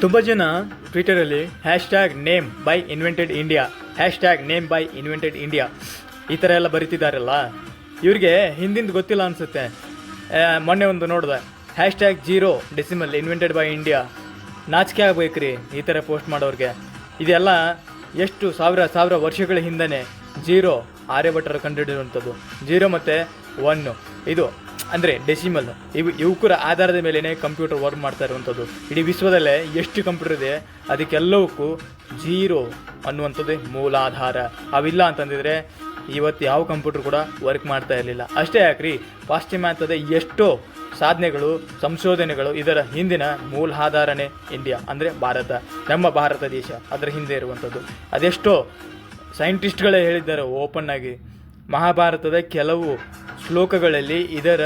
ತುಂಬ ಜನ ಟ್ವಿಟರಲ್ಲಿ hash tag name by invented India hash tag name by invented India ಈ ಥರ ಎಲ್ಲ ಬರೀತಿದ್ದಾರಲ್ಲ ಇವ್ರಿಗೆ ಹಿಂದಿಂದ ಗೊತ್ತಿಲ್ಲ ಅನಿಸುತ್ತೆ. ಮೊನ್ನೆ ಒಂದು ನೋಡಿದೆ. Hash tag zero decimal invented by India ನಾಚಿಕೆ ಆಗ್ಬೇಕ್ರಿ ಈ ಥರ ಪೋಸ್ಟ್ ಮಾಡೋರಿಗೆ. ಇದೆಲ್ಲ ಎಷ್ಟು ಸಾವಿರ ಸಾವಿರ ವರ್ಷಗಳ ಹಿಂದೆ ಜೀರೋ ಆರ್ಯಭಟ್ಟರು ಕಂಡುಹಿಡಿಯುವಂಥದ್ದು. ಜೀರೋ ಮತ್ತು ಒನ್ನು ಇದು ಅಂದರೆ ಡೆಸಿಮಲ್. ಇವು ಯುವಕರ ಆಧಾರದ ಮೇಲೇ ಕಂಪ್ಯೂಟರ್ ವರ್ಕ್ ಮಾಡ್ತಾ ಇರುವಂಥದ್ದು ಇಡೀ ವಿಶ್ವದಲ್ಲೇ ಎಷ್ಟು ಕಂಪ್ಯೂಟರ್ ಇದೆ, ಅದಕ್ಕೆಲ್ಲವಕ್ಕೂ ಜೀರೋ ಅನ್ನುವಂಥದ್ದೇ ಮೂಲಾಧಾರ. ಅವಿಲ್ಲ ಅಂತಂದಿದ್ರೆ ಇವತ್ತು ಯಾವ ಕಂಪ್ಯೂಟರ್ ಕೂಡ ವರ್ಕ್ ಮಾಡ್ತಾ ಇರಲಿಲ್ಲ. ಅಷ್ಟೇ ಯಾಕ್ರಿ ಪಾಶ್ಚಿಮಾತ್ಯದ ಎಷ್ಟೋ ಸಾಧನೆಗಳು, ಸಂಶೋಧನೆಗಳು ಇದರ ಹಿಂದಿನ ಮೂಲಾಧಾರನೇ ಇಂಡಿಯಾ ಅಂದರೆ ಭಾರತ. ನಮ್ಮ ಭಾರತ ದೇಶ, ಅದರ ಹಿಂದೆ ಇರುವಂಥದ್ದು. ಅದೆಷ್ಟೋ ಸೈಂಟಿಸ್ಟ್ಗಳೇ ಹೇಳಿದ್ದಾರೆ ಓಪನ್ ಆಗಿ. ಮಹಾಭಾರತದ ಕೆಲವು ಶ್ಲೋಕಗಳಲ್ಲಿ ಇದರ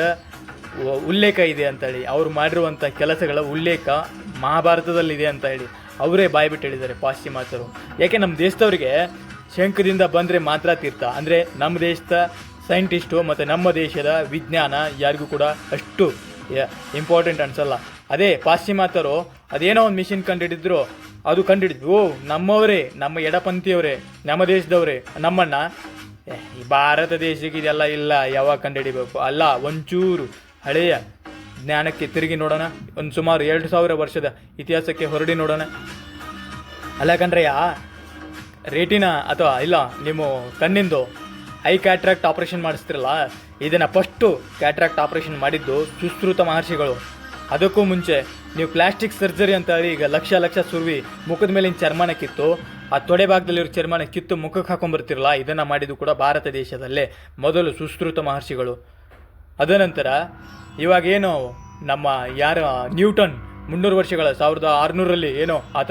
ಉಲ್ಲೇಖ ಇದೆ ಅಂತ ಹೇಳಿ ಅವರು ಮಾಡಿರುವಂಥ ಕೆಲಸಗಳ ಉಲ್ಲೇಖ ಮಹಾಭಾರತದಲ್ಲಿದೆ ಅಂತ ಹೇಳಿ ಅವರೇ ಬಾಯ್ಬಿಟ್ಟು ಹೇಳಿದ್ದಾರೆ ಪಾಶ್ಚಿಮಾತ್ಯರು ಯಾಕೆ ನಮ್ಮ ದೇಶದವರಿಗೆ ಶಂಕದಿಂದ ಬಂದರೆ ಮಾತ್ರ ತೀರ್ಥ. ಅಂದರೆ ನಮ್ಮ ದೇಶದ ಸೈಂಟಿಸ್ಟು ಮತ್ತು ನಮ್ಮ ದೇಶದ ವಿಜ್ಞಾನ ಯಾರಿಗೂ ಕೂಡ ಅಷ್ಟು ಇಂಪಾರ್ಟೆಂಟ್ ಅನಿಸಲ್ಲ. ಅದೇ ಪಾಶ್ಚಿಮಾತ್ಯರು ಅದೇನೋ ಒಂದು ಮಿಷಿನ್ ಕಂಡುಹಿಡಿದ್ರು ಅದು ಕಂಡುಹಿಡಿದ್ವಿ ಓ, ನಮ್ಮವರೇ, ನಮ್ಮ ಎಡಪಂಥಿಯವರೇ, ನಮ್ಮ ದೇಶದವರೇ, ನಮ್ಮನ್ನ ಈ ಭಾರತ ದೇಶಕ್ಕೆ ಇದೆಲ್ಲ ಇಲ್ಲ. ಯಾವಾಗ ಕಂಡುಹಿಡಿಬೇಕು? ಅಲ್ಲ, ಒಂಚೂರು ಹಳೆಯ ಜ್ಞಾನಕ್ಕೆ ತಿರುಗಿ ನೋಡೋಣ. ಒಂದು ಸುಮಾರು ಎರಡು ಸಾವಿರ ವರ್ಷದ ಇತಿಹಾಸಕ್ಕೆ ಹೊರಡಿ ನೋಡೋಣ. ಅಲ್ಲ ಕಣ್ರಯ್ಯ ರೇಟಿನ ಅಥವಾ ಇಲ್ಲ, ನಿಮ್ಮ ಕಣ್ಣಿಂದು ಐ ಕ್ಯಾಟ್ರಾಕ್ಟ್ ಆಪರೇಷನ್ ಮಾಡಿಸ್ತಿರಲ್ಲ, ಇದನ್ನು ಫಸ್ಟು ಕ್ಯಾಟ್ರಾಕ್ಟ್ ಆಪರೇಷನ್ ಮಾಡಿದ್ದು ಸುಶ್ರುತ ಮಹರ್ಷಿಗಳು. ಅದಕ್ಕೂ ಮುಂಚೆ ನೀವು ಪ್ಲಾಸ್ಟಿಕ್ ಸರ್ಜರಿ ಅಂತ ಹೇಳಿ ಈಗ ಲಕ್ಷ ಲಕ್ಷ ಸುರ್ವಿ ಮುಖದ ಮೇಲಿನ ಚರ್ಮನ ಕಿತ್ತು, ಆ ತೊಡೆ ಭಾಗದಲ್ಲಿರೋ ಚರ್ಮನ ಕಿತ್ತು ಮುಖಕ್ಕೆ ಹಾಕೊಂಡ್ಬರ್ತಿರಲ್ಲ, ಇದನ್ನು ಮಾಡಿದ್ದು ಕೂಡ ಭಾರತ ದೇಶದಲ್ಲೇ ಮೊದಲು ಸುಶ್ರುತ ಮಹರ್ಷಿಗಳು. ಅದನಂತರ ಇವಾಗೇನು ನಮ್ಮ ಯಾರ ನ್ಯೂಟನ್ ಮುನ್ನೂರು ವರ್ಷಗಳ ಸಾವಿರದ ಆರುನೂರಲ್ಲಿ ಏನೋ ಆತ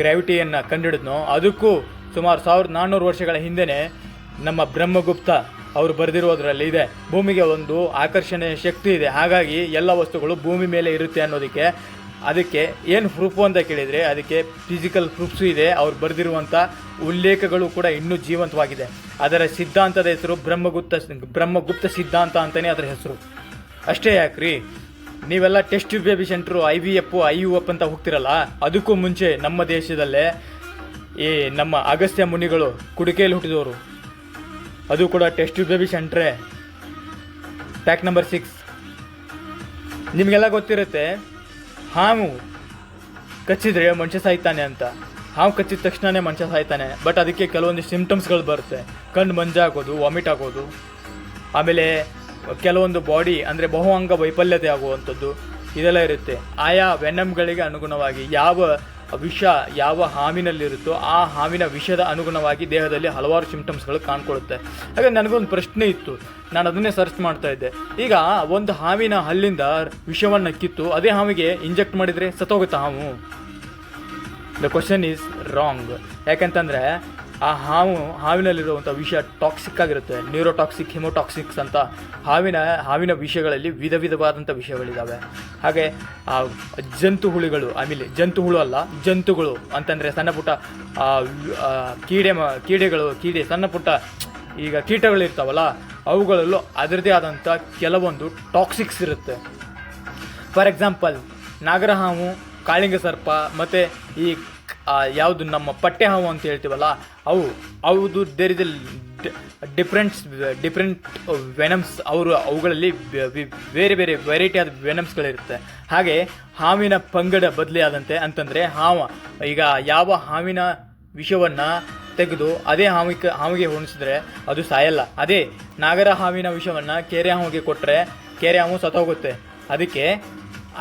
ಗ್ರಾವಿಟಿಯನ್ನು ಕಂಡುಹಿಡಿದ್ನೋ, ಅದಕ್ಕೂ ಸುಮಾರು ಸಾವಿರದ ನಾನ್ನೂರು ವರ್ಷಗಳ ಹಿಂದೆಯೇ ನಮ್ಮ ಬ್ರಹ್ಮಗುಪ್ತ ಅವರು ಬರೆದಿರೋದ್ರಲ್ಲಿ ಇದೆ. ಭೂಮಿಗೆ ಒಂದು ಆಕರ್ಷಣೆಯ ಶಕ್ತಿ ಇದೆ. ಹಾಗಾಗಿ ಎಲ್ಲ ವಸ್ತುಗಳು ಭೂಮಿ ಮೇಲೆ ಇರುತ್ತೆ ಅನ್ನೋದಕ್ಕೆ ಅದಕ್ಕೆ ಏನು ಪ್ರೂಫು ಅಂತ ಕೇಳಿದರೆ ಅದಕ್ಕೆ ಫಿಸಿಕಲ್ ಪ್ರೂಫ್ಸು ಇದೆ. ಅವ್ರು ಬರೆದಿರುವಂಥ ಉಲ್ಲೇಖಗಳು ಕೂಡ ಇನ್ನೂ ಜೀವಂತವಾಗಿದೆ. ಅದರ ಸಿದ್ಧಾಂತದ ಹೆಸರು ಬ್ರಹ್ಮಗುಪ್ತ ಬ್ರಹ್ಮಗುಪ್ತ ಸಿದ್ಧಾಂತ ಅಂತಲೇ ಅದರ ಹೆಸರು. ಅಷ್ಟೇ ಯಾಕ್ರಿ? ನೀವೆಲ್ಲ test baby centre, I V F, I U F ಅಂತ ಹೋಗ್ತಿರಲ್ಲ? ಅದಕ್ಕೂ ಮುಂಚೆ ನಮ್ಮ ದೇಶದಲ್ಲೇ ಈ ನಮ್ಮ ಅಗಸ್ತ್ಯ ಮುನಿಗಳು ಕುಡಿಕೆಯಲ್ಲಿ ಹುಟ್ಟಿದವರು. ಅದು ಕೂಡ test baby ಸೆಂಟ್ರೆ. Pack number six. ನಿಮಗೆಲ್ಲ ಗೊತ್ತಿರುತ್ತೆ, ಹಾವು ಕಚ್ಚಿದ್ರೆ ಮನುಷ್ಯ ಸಾಯ್ತಾನೆ ಅಂತ. ಹಾವು ಕಚ್ಚಿದ ತಕ್ಷಣನೇ ಮನುಷ್ಯ ಸಾಯ್ತಾನೆ ಬಟ್ ಅದಕ್ಕೆ ಕೆಲವೊಂದು ಸಿಂಪ್ಟಮ್ಸ್ಗಳು ಬರುತ್ತೆ. ಕಣ್ಣು ಮಂಜಾಗೋದು ವಾಮಿಟ್ ಆಗೋದು. ಆಮೇಲೆ ಕೆಲವೊಂದು ಬಾಡಿ ಅಂದರೆ ಬಹು ಅಂಗ ವೈಫಲ್ಯತೆ ಆಗುವಂಥದ್ದು. ಇದೆಲ್ಲ ಇರುತ್ತೆ. ಆಯಾ ವೆನಮ್ಗಳಿಗೆ ಅನುಗುಣವಾಗಿ ಯಾವ ವಿಷ ಯಾವ ಹಾವಿನಲ್ಲಿರುತ್ತೋ ಆ ಹಾವಿನ ವಿಷದ ಅನುಗುಣವಾಗಿ ದೇಹದಲ್ಲಿ ಹಲವಾರು ಸಿಂಪ್ಟಮ್ಸ್ಗಳು ಕಾಣ್ಕೊಳ್ಳುತ್ತೆ. ಹಾಗೆ ನನಗೊಂದು ಪ್ರಶ್ನೆ ಇತ್ತು. ನಾನು ಅದನ್ನೇ ಸರ್ಚ್ ಮಾಡ್ತಾ ಇದ್ದೆ. ಈಗ ಒಂದು ಹಾವಿನ ಹಲ್ಲಿಂದ ವಿಷವನ್ನು ಕಿತ್ತು ಅದೇ ಹಾವಿಗೆ ಇಂಜೆಕ್ಟ್ ಮಾಡಿದರೆ ಸತ್ತೋಗುತ್ತಾ ಹಾವು? ದ ಕ್ವಶನ್ ಈಸ್ ರಾಂಗ್ ಯಾಕಂತಂದರೆ ಆ ಹಾವು, ಹಾವಿನಲ್ಲಿರುವಂಥ ವಿಷ ಟಾಕ್ಸಿಕ್ ಆಗಿರುತ್ತೆ. ನ್ಯೂರೋಟಾಕ್ಸಿಕ್ ಹಿಮೋಟಾಕ್ಸಿಕ್ಸ್ ಅಂತ ಹಾವಿನ ಹಾವಿನ ವಿಷಗಳಲ್ಲಿ ವಿಧ ವಿಧವಾದಂಥ ವಿಷಯಗಳಿದ್ದಾವೆ ಹಾಗೆ, ಆ ಜಂತು ಹುಳುಗಳು ಆಮೇಲೆ ಜಂತು ಹುಳು ಅಲ್ಲ, ಜಂತುಗಳು ಅಂತಂದರೆ ಸಣ್ಣ ಪುಟ್ಟ ಕೀಡೆ ಕೀಡೆಗಳು, ಕೀಡೆ, ಸಣ್ಣ ಪುಟ್ಟ, ಈಗ ಕೀಟಗಳಿರ್ತಾವಲ್ಲ ಅವುಗಳಲ್ಲೂ ಅದರದೇ ಆದಂಥ ಕೆಲವೊಂದು ಟಾಕ್ಸಿಕ್ಸ್ ಇರುತ್ತೆ. ಫಾರ್ ಎಕ್ಸಾಂಪಲ್ ನಾಗರಹಾವು, ಕಾಳಿಂಗ ಸರ್ಪ, ಮತ್ತು ಈ ಯಾವುದು ನಮ್ಮ ಪಟ್ಟೆ ಹಾವು ಅಂತ ಹೇಳ್ತೀವಲ್ಲ, ಅವು ಅವುದು there is difference different venoms ಅವರು ಅವುಗಳಲ್ಲಿ ಬೇರೆ ಬೇರೆ ವೆರೈಟಿ ಆದ ವೆನಮ್ಸ್ಗಳಿರುತ್ತೆ ಹಾಗೆ ಹಾವಿನ ಪಂಗಡ ಬದಲಿ ಆದಂತೆ ಅಂತಂದರೆ ಹಾವ, ಈಗ ಯಾವ ಹಾವಿನ ವಿಷವನ್ನು ತೆಗೆದು ಅದೇ ಹಾವಿಗೆ ಹಾವಿಗೆ ಉಣಿಸಿದ್ರೆ ಅದು ಸಾಯಲ್ಲ. ಅದೇ ನಾಗರ ಹಾವಿನ ವಿಷವನ್ನು ಕೆರೆ ಹಾವಿಗೆ ಕೊಟ್ಟರೆ ಕೆರೆ ಹಾವು ಸತ್ತೋಗುತ್ತೆ. ಅದಕ್ಕೆ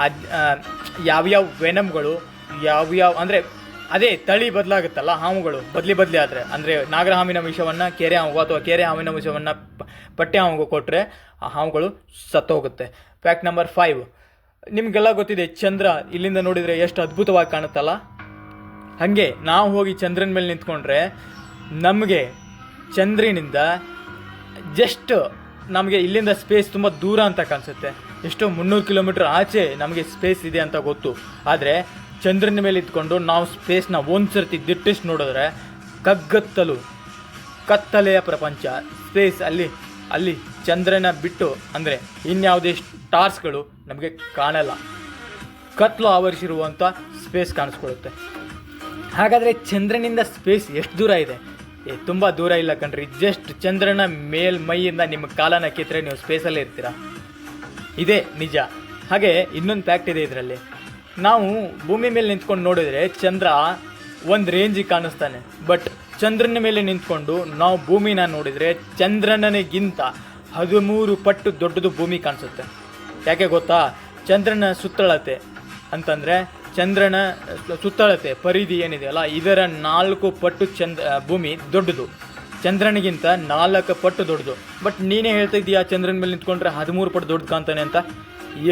ಅದು ಯಾವ್ಯಾವ ವೆನಮ್ಗಳು ಯಾವ್ಯಾವ, ಅಂದರೆ ಅದೇ ತಳಿ ಬದಲಾಗುತ್ತಲ್ಲ, ಹಾವುಗಳು. ಬದಲಿ ಬದಲಿ ಆದರೆ. ಅಂದರೆ ನಾಗರ ಹಾವಿನ ವಿಷವನ್ನು ಕೆರೆ ಹಾವು ಅಥವಾ ಕೆರೆ ಹಾವಿನ ವಿಷವನ್ನು ಪಟ್ಟೆ ಹಾವು ಕೊಟ್ಟರೆ ಆ ಹಾವುಗಳು ಸತ್ತೋಗುತ್ತೆ. ಫ್ಯಾಕ್ಟ್ ನಂಬರ್ ಫೈವ್ ನಿಮಗೆಲ್ಲ ಗೊತ್ತಿದೆ, ಚಂದ್ರ ಇಲ್ಲಿಂದ ನೋಡಿದರೆ ಎಷ್ಟು ಅದ್ಭುತವಾಗಿ ಕಾಣುತ್ತಲ್ಲ? ಹಾಗೆ ನಾವು ಹೋಗಿ ಚಂದ್ರನ ಮೇಲೆ ನಿಂತ್ಕೊಂಡ್ರೆ ನಮಗೆ ಚಂದ್ರನಿಂದ ಜಸ್ಟ್ ನಮಗೆ ಇಲ್ಲಿಂದ ಸ್ಪೇಸ್ ತುಂಬ ದೂರ ಅಂತ ಕಾಣಿಸುತ್ತೆ. ಎಷ್ಟೋ ಮುನ್ನೂರು ಕಿಲೋಮೀಟರ್ ಆಚೆ ನಮಗೆ ಸ್ಪೇಸ್ ಇದೆ ಅಂತ ಗೊತ್ತು. ಆದರೆ ಚಂದ್ರನ ಮೇಲೆ ಇದ್ಕೊಂಡು ನಾವು ಸ್ಪೇಸ್ನ ಒಂದು ಸರ್ತಿ ದಿಟ್ಟಿಸಿ ನೋಡಿದ್ರೆ ಕಗ್ಗತ್ತಲು, ಕತ್ತಲೆಯ ಪ್ರಪಂಚ. ಸ್ಪೇಸ್ ಅಲ್ಲಿ ಅಲ್ಲಿ ಚಂದ್ರನ ಬಿಟ್ಟು ಅಂದರೆ ಇನ್ಯಾವುದೇ ಸ್ಟಾರ್ಸ್ಗಳು ನಮಗೆ ಕಾಣಲ್ಲ. ಕತ್ಲು ಆವರಿಸಿರುವಂಥ ಸ್ಪೇಸ್ ಕಾಣಿಸ್ಕೊಳ್ಳುತ್ತೆ. ಹಾಗಾದರೆ ಚಂದ್ರನಿಂದ ಸ್ಪೇಸ್ ಎಷ್ಟು ದೂರ ಇದೆ? ಏ, ತುಂಬ ದೂರ ಇಲ್ಲ ಕಣ್ರಿ. ಜಸ್ಟ್ ಚಂದ್ರನ ಮೇಲ್ಮೈಯಿಂದ ನಿಮ್ಮ ಕಾಲನ ಕಿತ್ತರೆ ನೀವು ಸ್ಪೇಸಲ್ಲೇ ಇರ್ತೀರ? ಇದೇ ನಿಜ. ಹಾಗೆ ಇನ್ನೊಂದು ಫ್ಯಾಕ್ಟ್ ಇದೆ ಇದರಲ್ಲಿ. ನಾವು ಭೂಮಿ ಮೇಲೆ ನಿಂತ್ಕೊಂಡು ನೋಡಿದ್ರೆ ಚಂದ್ರ ಒಂದು ರೇಂಜಿಗೆ ಕಾಣಿಸ್ತಾನೆ. ಬಟ್ ಚಂದ್ರನ ಮೇಲೆ ನಿಂತ್ಕೊಂಡು ನಾವು ಭೂಮಿನ ನೋಡಿದರೆ ಚಂದ್ರನಿಗಿಂತ ಹದಿಮೂರು ಪಟ್ಟು ದೊಡ್ಡದು ಭೂಮಿ ಕಾಣಿಸುತ್ತೆ. ಯಾಕೆ ಗೊತ್ತಾ? ಚಂದ್ರನ ಸುತ್ತಳತೆ ಅಂತಂದರೆ ಚಂದ್ರನ ಸುತ್ತಳತೆ, ಪರಿಧಿ ಏನಿದೆಯಲ್ಲ ಇದರ ನಾಲ್ಕು ಪಟ್ಟು ಚಂದ್ರ ಭೂಮಿ ದೊಡ್ಡದು. ಚಂದ್ರನಿಗಿಂತ ನಾಲ್ಕು ಪಟ್ಟು ದೊಡ್ಡದು. ಬಟ್ ನೀನೇ ಹೇಳ್ತಾ ಚಂದ್ರನ ಮೇಲೆ ನಿಂತ್ಕೊಂಡ್ರೆ ಹದಿಮೂರು ಪಟ್ಟು ದೊಡ್ಡದು ಕಾಣ್ತಾನೆ ಅಂತ?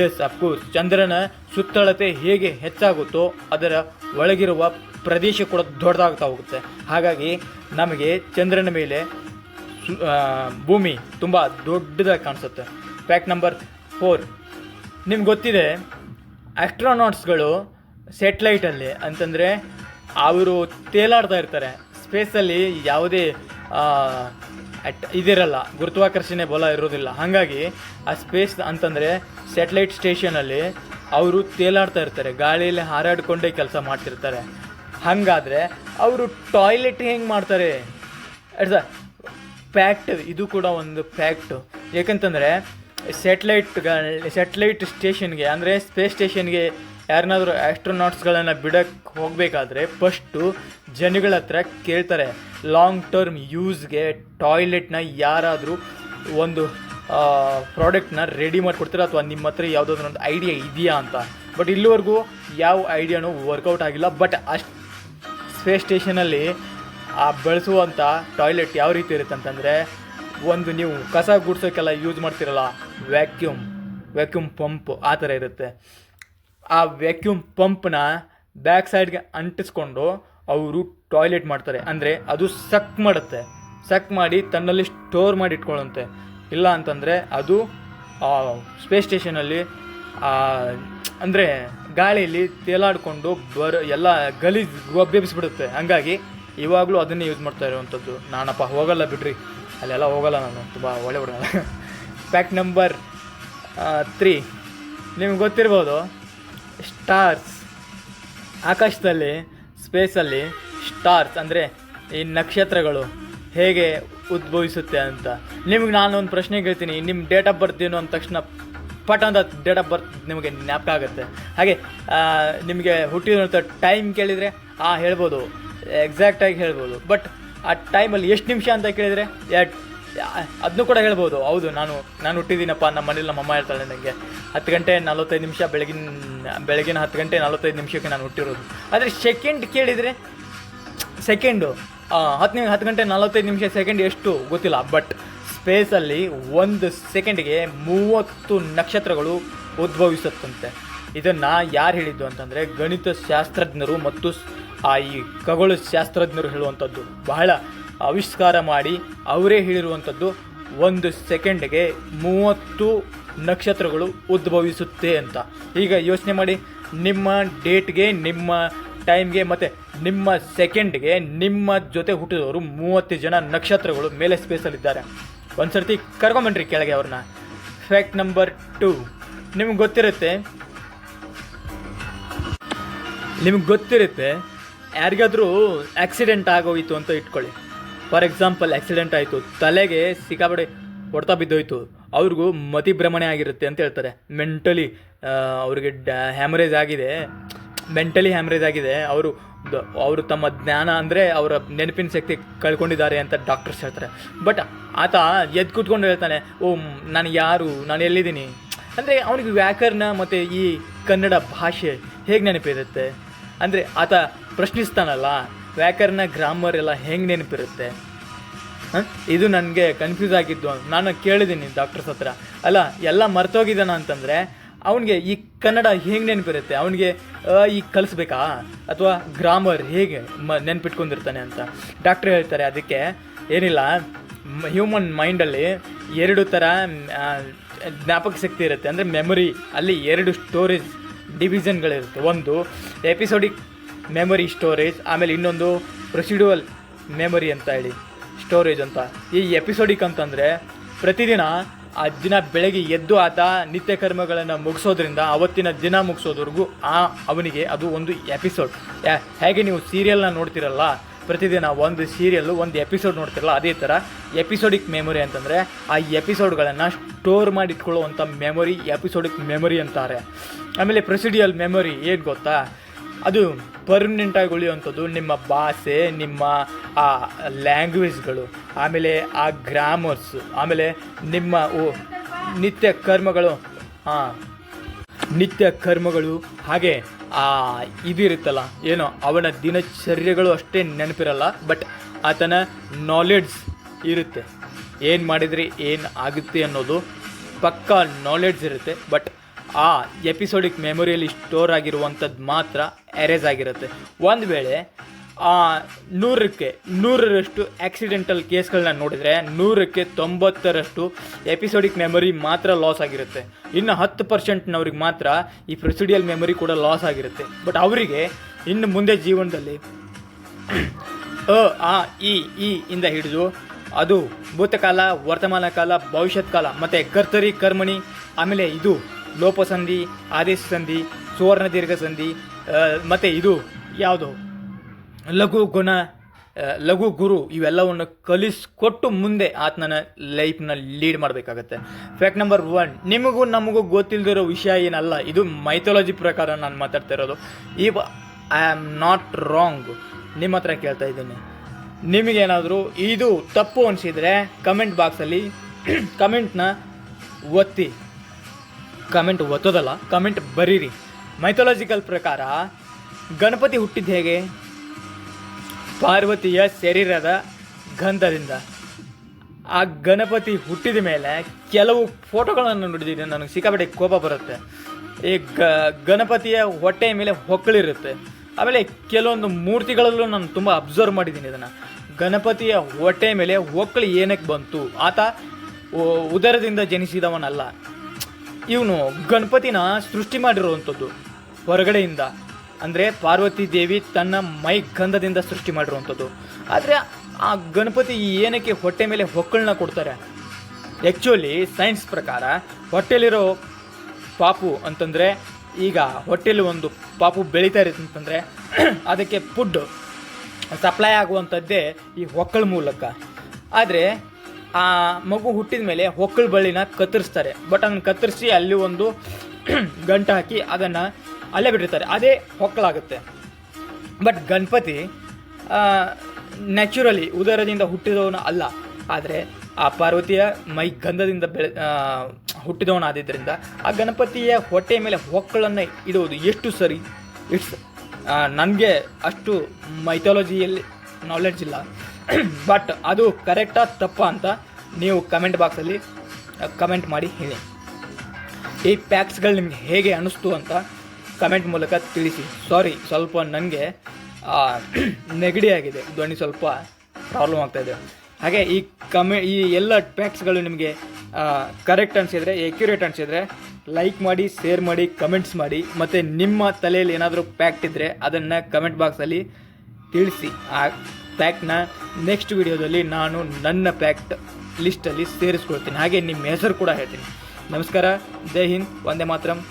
ಎಸ್ ಅಫ್ಕೋರ್ಸ್ ಚಂದ್ರನ ಸುತ್ತಳತೆ ಹೇಗೆ ಹೆಚ್ಚಾಗುತ್ತೋ ಅದರ ಒಳಗಿರುವ ಪ್ರದೇಶ ಕೂಡ ದೊಡ್ಡದಾಗ್ತಾ ಹೋಗುತ್ತೆ. ಹಾಗಾಗಿ ನಮಗೆ ಚಂದ್ರನ ಮೇಲೆ ಭೂಮಿ ತುಂಬ ದೊಡ್ಡದಾಗಿ ಕಾಣಿಸುತ್ತೆ. ಫ್ಯಾಕ್ಟ್ ನಂಬರ್ ಫೋರ್ ನಿಮ್ಗೆ ಗೊತ್ತಿದೆ ಆಸ್ಟ್ರಾನಾಟ್ಸ್ಗಳು ಸೆಟ್ಲೈಟಲ್ಲಿ ಅಂತಂದರೆ ಅವರು ತೇಲಾಡ್ತಾ ಇರ್ತಾರೆ. ಸ್ಪೇಸಲ್ಲಿ ಯಾವುದೇ ಅಟ್ ಇದಿರಲ್ಲ, ಗುರುತ್ವಾಕರ್ಷಣೆ ಬಲ ಇರೋದಿಲ್ಲ ಹಾಗಾಗಿ ಆ ಸ್ಪೇಸ್ ಅಂತಂದರೆ ಸ್ಯಾಟಲೈಟ್ ಸ್ಟೇಷನಲ್ಲಿ ಅವರು ತೇಲಾಡ್ತಾ ಇರ್ತಾರೆ, ಗಾಳಿಯಲ್ಲಿ ಹಾರಾಡಿಕೊಂಡೇ ಕೆಲಸ ಮಾಡ್ತಿರ್ತಾರೆ. ಹಾಗಾದರೆ ಅವರು ಟಾಯ್ಲೆಟ್ ಹೆಂಗೆ ಮಾಡ್ತಾರೆ? ಅಡ್ಸ ಫ್ಯಾಕ್ಟ್ ಇದು ಕೂಡ ಒಂದು ಫ್ಯಾಕ್ಟು ಏಕೆಂತಂದರೆ ಸ್ಯಾಟ್ಲೈಟ್ಗಳ ಸ್ಯಾಟ್ಲೈಟ್ ಸ್ಟೇಷನ್ಗೆ ಅಂದರೆ ಸ್ಪೇಸ್ ಸ್ಟೇಷನ್ಗೆ ಯಾರನ್ನಾದರೂ ಆ್ಯಸ್ಟ್ರೋನಾಟ್ಸ್ಗಳನ್ನು ಬಿಡೋಕ್ಕೆ ಹೋಗಬೇಕಾದ್ರೆ ಫಸ್ಟು ಜನಗಳ ಹತ್ರ ಕೇಳ್ತಾರೆ. ಲಾಂಗ್ ಟರ್ಮ್ ಯೂಸ್ಗೆ ಟಾಯ್ಲೆಟ್ನ ಯಾರಾದರೂ ಒಂದು ಪ್ರಾಡಕ್ಟ್ನ ರೆಡಿ ಮಾಡಿಕೊಡ್ತೀರಾ ಅಥವಾ ನಿಮ್ಮ ಹತ್ರ ಯಾವುದಾದ್ರೂ ಒಂದು ಐಡಿಯಾ ಇದೆಯಾ ಅಂತ? ಬಟ್ ಇಲ್ಲಿವರೆಗೂ ಯಾವ ಐಡಿಯಾನೂ ವರ್ಕೌಟ್ ಆಗಿಲ್ಲ. ಬಟ್ ಅಷ್ಟು ಸ್ಪೇಸ್ ಸ್ಟೇಷನಲ್ಲಿ ಆ ಬಳಸುವಂಥ ಟಾಯ್ಲೆಟ್ ಯಾವ ರೀತಿ ಇರುತ್ತೆ ಅಂತಂದರೆ, ಒಂದು ನೀವು ಕಸ ಗುಡ್ಸೋಕ್ಕೆಲ್ಲ ಯೂಸ್ ಮಾಡ್ತಿರಲ್ಲ ವ್ಯಾಕ್ಯೂಮ್ ವ್ಯಾಕ್ಯೂಮ್ ಪಂಪ್ ಆ ಥರ ಇರುತ್ತೆ. ಆ ವ್ಯಾಕ್ಯೂಮ್ ಪಂಪ್ನ ಬ್ಯಾಕ್ ಸೈಡ್ಗೆ ಅಂಟಿಸ್ಕೊಂಡು ಅವರು ಟಾಯ್ಲೆಟ್ ಮಾಡ್ತಾರೆ. ಅಂದರೆ ಅದು ಸಕ್ ಮಾಡುತ್ತೆ. ಸಕ್ ಮಾಡಿ ತನ್ನಲ್ಲಿ ಸ್ಟೋರ್ ಮಾಡಿ ಇಟ್ಕೊಳ್ಳುತ್ತೆ ಇಲ್ಲ ಅಂತಂದರೆ ಅದು ಸ್ಪೇಸ್ ಸ್ಟೇಷನಲ್ಲಿ ಅಂದರೆ ಗಾಳಿಯಲ್ಲಿ ತೇಲಾಡಿಕೊಂಡು ಬರ, ಎಲ್ಲ ಗಲೀಜು ಗೊಬ್ಬೆಬ್ಬಿಸ್ಬಿಡುತ್ತೆ ಹಂಗಾಗಿ ಇವಾಗಲೂ ಅದನ್ನೇ ಯೂಸ್ ಮಾಡ್ತಾ ಇರುವಂಥದ್ದು. ನಾನಪ್ಪ ಹೋಗಲ್ಲ ಬಿಡ್ರಿ. ಅಲ್ಲೆಲ್ಲ ಹೋಗಲ್ಲ ನಾನು. ತುಂಬ ಒಳ್ಳೆ ಹುಡುಗ. ಪ್ಯಾಕ್ ನಂಬರ್ ತ್ರೀ ನಿಮ್ಗೆ ಗೊತ್ತಿರ್ಬೋದು ಸ್ಟಾರ್ಸ್. ಆಕಾಶದಲ್ಲಿ, ಸ್ಪೇಸಲ್ಲಿ ಸ್ಟಾರ್ಸ್ ಅಂದರೆ ಈ ನಕ್ಷತ್ರಗಳು ಹೇಗೆ ಉದ್ಭವಿಸುತ್ತೆ ಅಂತ. ನಿಮ್ಗೆ ನಾನು ಒಂದು ಪ್ರಶ್ನೆ ಕೇಳ್ತೀನಿ ನಿಮ್ಮ ಡೇಟ್ ಆಫ್ ಬರ್ತ್ ಏನು ಅಂದ ತಕ್ಷಣ ಪಟ್ ಅಂತ ಡೇಟ್ ಆಫ್ ಬರ್ತ್ ನಿಮಗೆ ಜ್ಞಾಪಕ ಆಗುತ್ತೆ. ಹಾಗೆ ನಿಮಗೆ ಹುಟ್ಟಿದಂಥ ಟೈಮ್ ಕೇಳಿದರೆ, ಆ ಹೇಳ್ಬೋದು ಎಕ್ಸಾಕ್ಟಾಗಿ ಹೇಳ್ಬೋದು. ಬಟ್ ಆ ಟೈಮಲ್ಲಿ ಎಷ್ಟು ನಿಮಿಷ ಅಂತ ಕೇಳಿದರೆ ಅದನ್ನು ಕೂಡ ಹೇಳ್ಬೋದು. ಹೌದು, ನಾನು ನಾನು ಹುಟ್ಟಿದ್ದೀನಪ್ಪ, ನಮ್ಮ ಮನೇಲಿ ನಮ್ಮ ಅಮ್ಮ ಹೇಳ್ತಾಳೆ ನನಗೆ ಹತ್ತು ಗಂಟೆ ನಲವತ್ತೈದು ನಿಮಿಷ ಬೆಳಗಿನ ಬೆಳಗಿನ ಹತ್ತು ಗಂಟೆ ನಲವತ್ತೈದು ನಿಮಿಷಕ್ಕೆ ನಾನು ಹುಟ್ಟಿರೋದು. ಆದರೆ ಸೆಕೆಂಡ್ ಕೇಳಿದರೆ ಸೆಕೆಂಡು ಹತ್ತು ಹತ್ತು ಗಂಟೆ ನಲವತ್ತೈದು ನಿಮಿಷ ಸೆಕೆಂಡ್ ಎಷ್ಟು ಗೊತ್ತಿಲ್ಲ ಬಟ್ ಸ್ಪೇಸಲ್ಲಿ ಒಂದು ಸೆಕೆಂಡಿಗೆ ಮೂವತ್ತು ನಕ್ಷತ್ರಗಳು ಉದ್ಭವಿಸುತ್ತಂತೆ. ಇದನ್ನು ಯಾರು ಹೇಳಿದ್ದು ಅಂತಂದರೆ ಗಣಿತ ಶಾಸ್ತ್ರಜ್ಞರು ಮತ್ತು, ಆ, ಈ ಖಗೋಳ ಶಾಸ್ತ್ರಜ್ಞರು ಹೇಳುವಂಥದ್ದು. ಬಹಳ ಆವಿಷ್ಕಾರ ಮಾಡಿ ಅವರೇ ಹೇಳಿರುವಂಥದ್ದು ಒಂದು ಸೆಕೆಂಡ್ಗೆ ಮೂವತ್ತು ನಕ್ಷತ್ರಗಳು ಉದ್ಭವಿಸುತ್ತೆ ಅಂತ. ಈಗ ಯೋಚನೆ ಮಾಡಿ, ನಿಮ್ಮ ಡೇಟ್ಗೆ, ನಿಮ್ಮ ಟೈಮ್ಗೆ ಮತ್ತು ನಿಮ್ಮ ಸೆಕೆಂಡ್ಗೆ ನಿಮ್ಮ ಜೊತೆ ಹುಟ್ಟಿದವರು ಮೂವತ್ತು ಜನ ನಕ್ಷತ್ರಗಳು ಮೇಲೆ ಸ್ಪೇಸಲ್ಲಿದ್ದಾರೆ. ಒಂದು ಸರ್ತಿ ಕರ್ಕೊಂಬನ್ರಿ ಕೆಳಗೆ ಅವ್ರನ್ನ. ಫ್ಯಾಕ್ಟ್ ನಂಬರ್ ಟು ನಿಮ್ಗೆ ಗೊತ್ತಿರುತ್ತೆ ನಿಮ್ಗೆ ಗೊತ್ತಿರುತ್ತೆ, ಯಾರಿಗಾದರೂ ಆಕ್ಸಿಡೆಂಟ್ ಆಗೋಯಿತು ಅಂತ ಇಟ್ಕೊಳ್ಳಿ. ಫಾರ್ ಎಕ್ಸಾಂಪಲ್, ಆಕ್ಸಿಡೆಂಟ್ ಆಯಿತು, ತಲೆಗೆ ಸಿಕ್ಕಾಪಡೆ ಹೊಡ್ತಾ ಬಿದ್ದೋಯ್ತು, ಅವ್ರಿಗೂ ಮತಿಭ್ರಮಣೆ ಆಗಿರುತ್ತೆ ಅಂತ ಹೇಳ್ತಾರೆ. ಮೆಂಟಲಿ ಅವ್ರಿಗೆ ಡ್ಯಾ ಹ್ಯಾಮರೇಜ್ ಆಗಿದೆ. ಮೆಂಟಲಿ ಹ್ಯಾಮರೇಜ್ ಆಗಿದೆ. ಅವರು ಅವರು ತಮ್ಮ ಜ್ಞಾನ ಅಂದರೆ ಅವರ ನೆನಪಿನ ಶಕ್ತಿ ಕಳ್ಕೊಂಡಿದ್ದಾರೆ ಅಂತ ಡಾಕ್ಟರ್ಸ್ ಹೇಳ್ತಾರೆ. ಬಟ್ ಆತ ಎದ್ದು ಕುತ್ಕೊಂಡು ಹೇಳ್ತಾನೆ, ಓ, ನಾನು ಯಾರು? ನಾನು ಎಲ್ಲಿದ್ದೀನಿ? ಅಂದರೆ ಅವನಿಗೆ ವ್ಯಾಕರಣ ಮತ್ತು ಈ ಕನ್ನಡ ಭಾಷೆ ಹೇಗೆ ನೆನಪಿರುತ್ತೆ? ಅಂದರೆ ಆತ ಪ್ರಶ್ನಿಸ್ತಾನಲ್ಲ ವ್ಯಾಕರಣ ಗ್ರಾಮರ್ ಎಲ್ಲ ಹೆಂಗೆ ನೆನಪಿರುತ್ತೆ? ಇದು ನನಗೆ ಕನ್ಫ್ಯೂಸ್ ಆಗಿದ್ದು. ನಾನು ಕೇಳಿದ್ದೀನಿ ಡಾಕ್ಟರ್ಸ್ ಹತ್ರ. ಅಲ್ಲ, ಎಲ್ಲ ಮರ್ತೋಗಿದ್ದಾನ ಅಂತಂದರೆ ಅವನಿಗೆ ಈ ಕನ್ನಡ ಹೇಗೆ ನೆನಪಿರುತ್ತೆ? ಅವನಿಗೆ ಈ ಕಲಿಸ್ಬೇಕಾ? ಅಥವಾ ಗ್ರಾಮರ್ ಹೇಗೆ ಮ, ನೆನ್ಪಿಟ್ಕೊಂಡಿರ್ತಾನೆ ಅಂತ. ಡಾಕ್ಟ್ರ್ ಹೇಳ್ತಾರೆ ಅದಕ್ಕೆ, ಏನಿಲ್ಲ ಹ್ಯೂಮನ್ ಮೈಂಡಲ್ಲಿ ಎರಡು ಥರ ಜ್ಞಾಪಕ ಶಕ್ತಿ ಇರುತ್ತೆ. ಅಂದರೆ ಮೆಮೊರಿ ಅಲ್ಲಿ ಎರಡು ಸ್ಟೋರೇಜ್ ಡಿವಿಷನ್ಗಳಿರುತ್ತೆ ಒಂದು ಎಪಿಸೋಡಿಕ್ ಮೆಮೊರಿ ಸ್ಟೋರೇಜ್ ಆಮೇಲೆ ಇನ್ನೊಂದು ಪ್ರೊಸಿಡ್ಯೂವಲ್ ಮೆಮೊರಿ ಅಂತ ಹೇಳಿ ಸ್ಟೋರೇಜ್ ಅಂತ. ಈ ಎಪಿಸೋಡಿಕ್ ಅಂತಂದರೆ ಪ್ರತಿದಿನ ಆ ದಿನ ಬೆಳಗ್ಗೆ ಎದ್ದು ಆತ ನಿತ್ಯ ಕರ್ಮಗಳನ್ನು ಮುಗಿಸೋದ್ರಿಂದ ಅವತ್ತಿನ ದಿನ ಮುಗಿಸೋದ್ವರೆಗೂ ಆ ಅವನಿಗೆ ಅದು ಒಂದು ಎಪಿಸೋಡ್ ಹೇಗೆ ನೀವು ಸೀರಿಯಲ್ನ ನೋಡ್ತಿರಲ್ಲ, ಪ್ರತಿದಿನ ಒಂದು ಸೀರಿಯಲ್ಲು ಒಂದು ಎಪಿಸೋಡ್ ನೋಡ್ತಿರಲ್ಲ, ಅದೇ ಥರ ಎಪಿಸೋಡಿಕ್ ಮೆಮೊರಿ ಅಂತಂದರೆ ಆ ಎಪಿಸೋಡ್ಗಳನ್ನು ಸ್ಟೋರ್ ಮಾಡಿ ಇಟ್ಕೊಳ್ಳುವಂಥ ಮೆಮೊರಿ ಎಪಿಸೋಡಿಕ್ ಮೆಮೊರಿ ಅಂತಾರೆ. ಆಮೇಲೆ ಪ್ರೊಸಿಡಿಯಲ್ ಮೆಮೊರಿ ಏನು ಗೊತ್ತಾ? ಅದು ಪರ್ಮನೆಂಟಾಗಿ ಉಳಿಯುವಂಥದ್ದು ನಿಮ್ಮ ಭಾಷೆ, ನಿಮ್ಮ, ಆ ಲ್ಯಾಂಗ್ವೇಜ್ಗಳು ಆಮೇಲೆ ಆ ಗ್ರಾಮರ್ಸ್ ಆಮೇಲೆ ನಿಮ್ಮ, ಓ, ನಿತ್ಯ ಕರ್ಮಗಳು ಹಾಂ ನಿತ್ಯ ಕರ್ಮಗಳು, ಹಾಗೆ, ಆ ಇದಿರುತ್ತಲ್ಲ ಏನೋ, ಅವನ ದಿನಚರ್ಯಗಳು ಅಷ್ಟೇ ನೆನಪಿರಲ್ಲ ಬಟ್ ಆತನ ನಾಲೆಡ್ಜ್ ಇರುತ್ತೆ. ಏನು ಮಾಡಿದರೆ, ಏನು ಆಗುತ್ತೆ ಅನ್ನೋದು ಪಕ್ಕಾ ನಾಲೆಡ್ಜ್ ಇರುತ್ತೆ ಬಟ್ ಆ ಎಪಿಸೋಡಿಕ್ ಮೆಮೊರಿಯಲ್ಲಿ ಸ್ಟೋರ್ ಆಗಿರುವಂಥದ್ದು ಮಾತ್ರ ಎರೇಸ್ ಆಗಿರುತ್ತೆ. ಒಂದು ವೇಳೆ, ಆ, ನೂರಕ್ಕೆ, ನೂರರಷ್ಟು ಆಕ್ಸಿಡೆಂಟಲ್ ಕೇಸ್ಗಳನ್ನ ನೋಡಿದರೆ ನೂರಕ್ಕೆ ತೊಂಬತ್ತರಷ್ಟು ಎಪಿಸೋಡಿಕ್ ಮೆಮೊರಿ ಮಾತ್ರ ಲಾಸ್ ಆಗಿರುತ್ತೆ. ಇನ್ನು ಹತ್ತು ಪರ್ಸೆಂಟ್ನವ್ರಿಗೆ ಮಾತ್ರ ಈ ಪ್ರೊಸಿಡಿಯಲ್ ಮೆಮೊರಿ ಕೂಡ ಲಾಸ್ ಆಗಿರುತ್ತೆ. ಬಟ್ ಅವರಿಗೆ ಇನ್ನು ಮುಂದೆ ಜೀವನದಲ್ಲಿ ಅ, ಆ ಇ ಈ ಇಂದ ಹಿಡಿದು ಅದು ಭೂತಕಾಲ, ವರ್ತಮಾನ ಕಾಲ, ಭವಿಷ್ಯತ್ ಕಾಲ, ಮತ್ತು ಕರ್ತರಿ ಕರ್ಮಣಿ, ಆಮೇಲೆ ಇದು ಲೋಪಸಂಧಿ ಆದೇಶ ಸಂಧಿ ಸುವರ್ಣ ದೀರ್ಘ ಸಂಧಿ ಮತ್ತು ಇದು ಯಾವುದು? ಲಘು ಗುಣ ಲಘು ಗುರು ಇವೆಲ್ಲವನ್ನು ಕಲಿಸ್ಕೊಟ್ಟು ಮುಂದೆ ಆತನ ಲೈಫ್ನ ಲೀಡ್ ಮಾಡಬೇಕಾಗತ್ತೆ. ಫ್ಯಾಕ್ಟ್ ನಂಬರ್ ಒನ್ ನಿಮಗೂ ನಮಗೂ ಗೊತ್ತಿಲ್ಲದಿರೋ ವಿಷಯ ಏನಲ್ಲ, ಇದು ಮೈಥಾಲಜಿ ಪ್ರಕಾರ ನಾನು ಮಾತಾಡ್ತಾ ಇರೋದು. ಈ ಐ ಆಮ್ ನಾಟ್ ರಾಂಗ್ ನಿಮ್ಮ ಹತ್ರ ಕೇಳ್ತಾ ಇದ್ದೀನಿ. ನಿಮಗೇನಾದರೂ ಇದು ತಪ್ಪು ಅನಿಸಿದರೆ ಕಮೆಂಟ್ ಬಾಕ್ಸಲ್ಲಿ ಕಮೆಂಟ್ನ ಒತ್ತಿ. ಕಮೆಂಟ್ ಒತ್ತೋದಲ್ಲ, ಕಮೆಂಟ್ ಬರೀರಿ. ಮೈಥಾಲಜಿಕಲ್ ಪ್ರಕಾರ, ಗಣಪತಿ ಹುಟ್ಟಿದ ಹೇಗೆ? ಪಾರ್ವತಿಯ ಶರೀರದ ಗಂಧದಿಂದ. ಆ ಗಣಪತಿ ಹುಟ್ಟಿದ ಮೇಲೆ ಕೆಲವು ಫೋಟೋಗಳನ್ನು ನೋಡಿದ್ದೀನಿ ನನಗೆ ಸಿಕ್ಕಾಪಟ್ಟೆ ಕೋಪ ಬರುತ್ತೆ. ಈ ಗ, ಗಣಪತಿಯ ಹೊಟ್ಟೆಯ ಮೇಲೆ ಹೊಕ್ಕಳಿರುತ್ತೆ ಆಮೇಲೆ ಕೆಲವೊಂದು ಮೂರ್ತಿಗಳಲ್ಲೂ ನಾನು ತುಂಬ ಅಬ್ಸರ್ವ್ ಮಾಡಿದ್ದೀನಿ ಇದನ್ನು. ಗಣಪತಿಯ ಹೊಟ್ಟೆಯ ಮೇಲೆ ಹೊಕ್ಕಳಿ ಏನಕ್ಕೆ ಬಂತು? ಆತ ಉದರದಿಂದ ಜನಿಸಿದವನಲ್ಲ. ಇವನು ಗಣಪತಿನ ಸೃಷ್ಟಿ ಮಾಡಿರುವಂಥದ್ದು ಹೊರಗಡೆಯಿಂದ. ಅಂದರೆ ಪಾರ್ವತಿ ದೇವಿ ತನ್ನ ಮೈ ಗಂಧದಿಂದ ಸೃಷ್ಟಿ ಮಾಡಿರುವಂಥದ್ದು. ಆದರೆ ಆ ಗಣಪತಿ ಏನಕ್ಕೆ ಹೊಟ್ಟೆ ಮೇಲೆ ಹೊಕ್ಕಳನ್ನ ಕೊಡ್ತಾರೆ? ಆ್ಯಕ್ಚುಲಿ ಸೈನ್ಸ್ ಪ್ರಕಾರ ಹೊಟ್ಟೆಲಿರೋ ಪಾಪು ಅಂತಂದರೆ ಈಗ ಹೊಟ್ಟೆಲಿ ಒಂದು ಪಾಪು ಬೆಳೀತಾ ಇರುತ್ತೆ ಅಂತಂದರೆ ಅದಕ್ಕೆ ಫುಡ್ ಸಪ್ಲೈ ಆಗುವಂಥದ್ದೇ ಈ ಹೊಕ್ಕಳ ಮೂಲಕ. ಆದರೆ ಆ ಮಗು ಹುಟ್ಟಿದ ಮೇಲೆ ಹೊಕ್ಕಳ ಬಳ್ಳಿನ ಕತ್ತರಿಸ್ತಾರೆ. ಬಟ್ ಅದನ್ನು ಕತ್ತರಿಸಿ ಅಲ್ಲಿ ಒಂದು ಗಂಟು ಹಾಕಿ ಅದನ್ನು ಅಲ್ಲೇ ಬಿಟ್ಟಿರ್ತಾರೆ. ಅದೇ ಹೊಕ್ಕಳಾಗುತ್ತೆ. ಬಟ್ ಗಣಪತಿ ನ್ಯಾಚುರಲಿ ಉದರದಿಂದ ಹುಟ್ಟಿದವನು ಅಲ್ಲ. ಆದರೆ ಆ ಪಾರ್ವತಿಯ ಮೈ ಗಂಧದಿಂದ ಬೆಳೆ ಹುಟ್ಟಿದವನು ಹುಟ್ಟಿದವನಾದ್ದರಿಂದ ಆ ಗಣಪತಿಯ ಹೊಟ್ಟೆ ಮೇಲೆ ಹೊಕ್ಕಳನ್ನು ಇಡುವುದು ಎಷ್ಟು ಸರಿ? ಇಟ್ಸ್ ನನಗೆ ಅಷ್ಟು ಮೈಥಾಲಜಿಯಲ್ಲಿ ನಾಲೆಡ್ಜ್ ಇಲ್ಲ. ಬಟ್ ಅದು ಕರೆಕ್ಟಾ ತಪ್ಪಾ ಅಂತ ನೀವು ಕಮೆಂಟ್ ಬಾಕ್ಸಲ್ಲಿ ಕಮೆಂಟ್ ಮಾಡಿ ಹೇಳಿ. ಈ ಪ್ಯಾಕ್ಸ್ಗಳು ನಿಮ್ಗೆ ಹೇಗೆ ಅನ್ನಿಸ್ತು ಅಂತ ಕಮೆಂಟ್ ಮೂಲಕ ತಿಳಿಸಿ. ಸಾರಿ ಸ್ವಲ್ಪ ನನಗೆ ನೆಗಡಿ ಆಗಿದೆ. ಧ್ವನಿ ಸ್ವಲ್ಪ ಪ್ರಾಬ್ಲಮ್ ಆಗ್ತಾಯಿದೆ ಹಾಗೆ ಈ ಕಮೆ, ಈ ಎಲ್ಲ ಪ್ಯಾಕ್ಸ್ಗಳು ನಿಮಗೆ ಕರೆಕ್ಟ್ ಅನಿಸಿದರೆ ಎಕ್ಯುರೇಟ್ ಅನಿಸಿದರೆ ಲೈಕ್ ಮಾಡಿ ಶೇರ್ ಮಾಡಿ ಕಮೆಂಟ್ಸ್ ಮಾಡಿ, ಮತ್ತು ನಿಮ್ಮ ತಲೆಯಲ್ಲಿ ಏನಾದರೂ ಪ್ಯಾಕ್ಟ್ ಇದ್ದರೆ ಅದನ್ನು ಕಮೆಂಟ್ ಬಾಕ್ಸಲ್ಲಿ ತಿಳಿಸಿ. ಪ್ಯಾಕ್ನ ನೆಕ್ಸ್ಟ್ ವಿಡಿಯೋದಲ್ಲಿ ನಾನು ನನ್ನ ಪ್ಯಾಕ್ಟ್ ಲಿಸ್ಟಲ್ಲಿ ಸೇರಿಸ್ಕೊಳ್ತೀನಿ. ಹಾಗೆ ನಿಮ್ಮ ಹೆಸರು ಕೂಡ ಹೇಳ್ತೀನಿ. ನಮಸ್ಕಾರ. ಜೈ ಹಿಂದ್. ವಂದೇ ಮಾತರಂ.